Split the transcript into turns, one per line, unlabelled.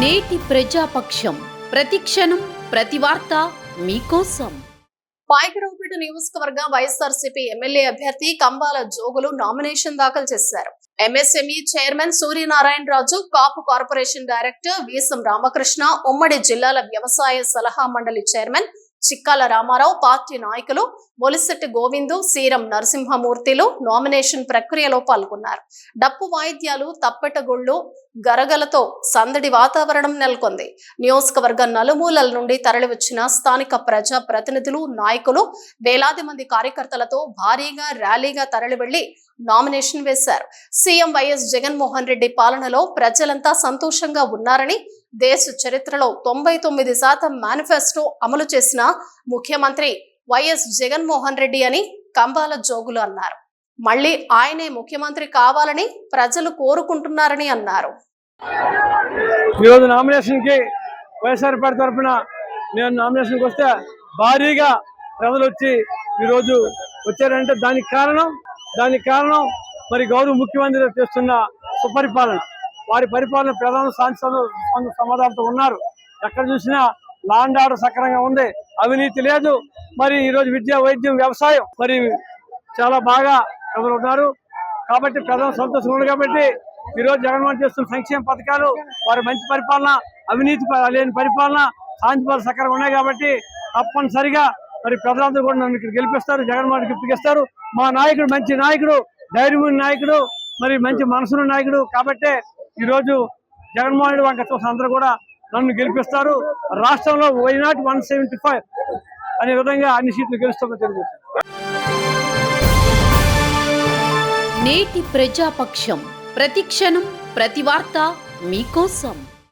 నేటి ప్రజాపక్షం. ప్రతిక్షణం ప్రతి వార్త మీకోసం.
పాయకరావుపేట నియోజకవర్గ వైఎస్ఆర్సీపీ ఎమ్మెల్యే అభ్యర్థి కంబాల జోగులు నామినేషన్ దాఖలు చేశారు. MSME chairman Suryanarayana Raju Kapu corporation director Visam Ramakrishna ఉమ్మడి జిల్లాల వ్యవసాయ సలహా మండలి చైర్మన్ చిక్కాల రామారావు పార్టీ నాయకులు మొలిశెట్టి గోవిందు సీరం నరసింహమూర్తిలు నామినేషన్ ప్రక్రియలో పాల్గొన్నారు. డప్పు వాయిద్యాలు తప్పెటగుళ్ళు గరగలతో సందడి వాతావరణం నెలకొంది. నియోజకవర్గ నలుమూలల నుండి తరలివచ్చిన స్థానిక ప్రజా ప్రతినిధులు నాయకులు వేలాది మంది కార్యకర్తలతో భారీగా ర్యాలీగా తరలివెళ్ళి నామినేషన్ వేశారు. సీఎం వైఎస్ జగన్మోహన్ రెడ్డి పాలనలో ప్రజలంతా సంతోషంగా ఉన్నారని దేశ చరిత్రలో తొంభై తొమ్మిది శాతం మేనిఫెస్టో అమలు చేసిన ముఖ్యమంత్రి వైఎస్ జగన్మోహన్ రెడ్డి అని కంబాల జోగులు అన్నారు. మళ్ళీ ఆయనే ముఖ్యమంత్రి కావాలని ప్రజలు కోరుకుంటున్నారని అన్నారు.
ఈరోజు నామినేషన్కి వైఎస్ఆర్ పార్టీ తరఫున నేను నామినేషన్కి వస్తే భారీగా ప్రజలు వచ్చి ఈరోజు వచ్చారంటే దానికి కారణం దానికి కారణం మరి గౌరవ ముఖ్యమంత్రి చేస్తున్న సుపరిపాలన. వారి పరిపాలన ప్రధాన సాంసద సమాధానంతో ఉన్నారు. ఎక్కడ చూసినా లాండ్ ఆర్డర్ సక్రంగా ఉంది. అవినీతి లేదు. మరి ఈరోజు విద్య వైద్యం వ్యవసాయం మరి చాలా బాగా ఎవరు ఉన్నారు. కాబట్టి ప్రధాన సంతోషం ఉంది కాబట్టి ఈ రోజు జగన్మోహన్ చేస్తున్న సంక్షేమ పథకాలు వారి మంచి పరిపాలన అవినీతి లేని పరిపాలన శాంతిపాల సకరంగా ఉన్నాయి కాబట్టి తప్పనిసరిగా మరి ప్రజలందరూ కూడా నన్ను ఇక్కడ గెలిపిస్తారు జగన్మోహన్ గెలిపిస్తారు మా నాయకుడు మంచి నాయకుడు ధైర్యమైన నాయకుడు మరి మంచి మనసున్న నాయకుడు కాబట్టే ఈ రోజు జగన్మోహన్ రెడ్డి వంక చూసిన అందరూ కూడా నన్ను గెలిపిస్తారు. రాష్ట్రంలో why not one seventy five అనే విధంగా అన్ని సీట్లు గెలుస్తామని తెలియజేస్తారు
నేటి ప్రజాపక్షం. ప్రతిక్షణం ప్రతి వార్త మీకోసం.